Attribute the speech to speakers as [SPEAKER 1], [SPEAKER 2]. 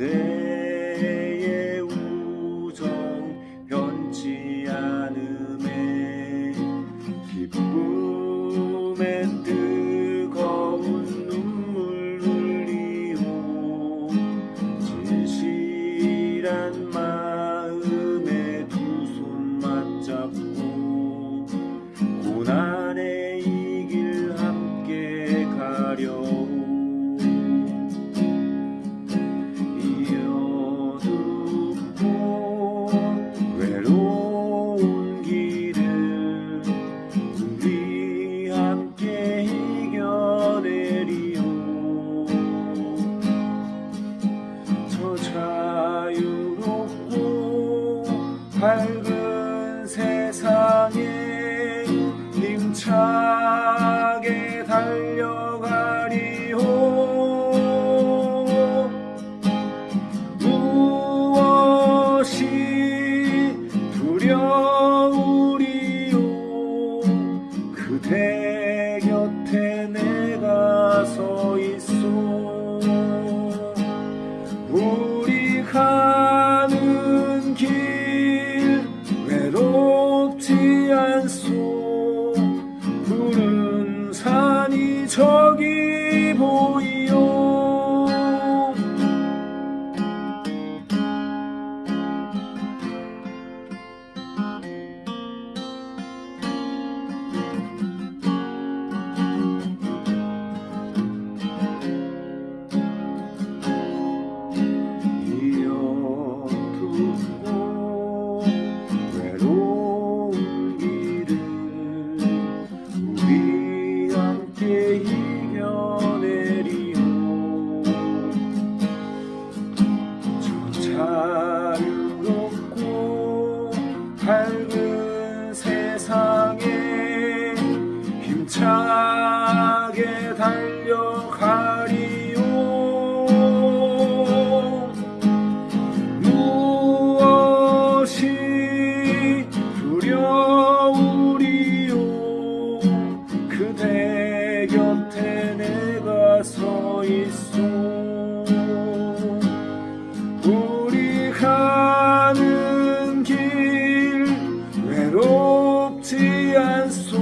[SPEAKER 1] 그대의 우정 변치 않음에 기쁨의 뜨거운 눈물 흘리오 진실한 마음에 두 손 맞잡고 고난의 이 길 함께 가려 밝은 세상에 힘차 힘차게 달려가리오 무엇이 두려우리요? 그대 곁에 내가 서 있소. 우리 가는 길 외롭지 않소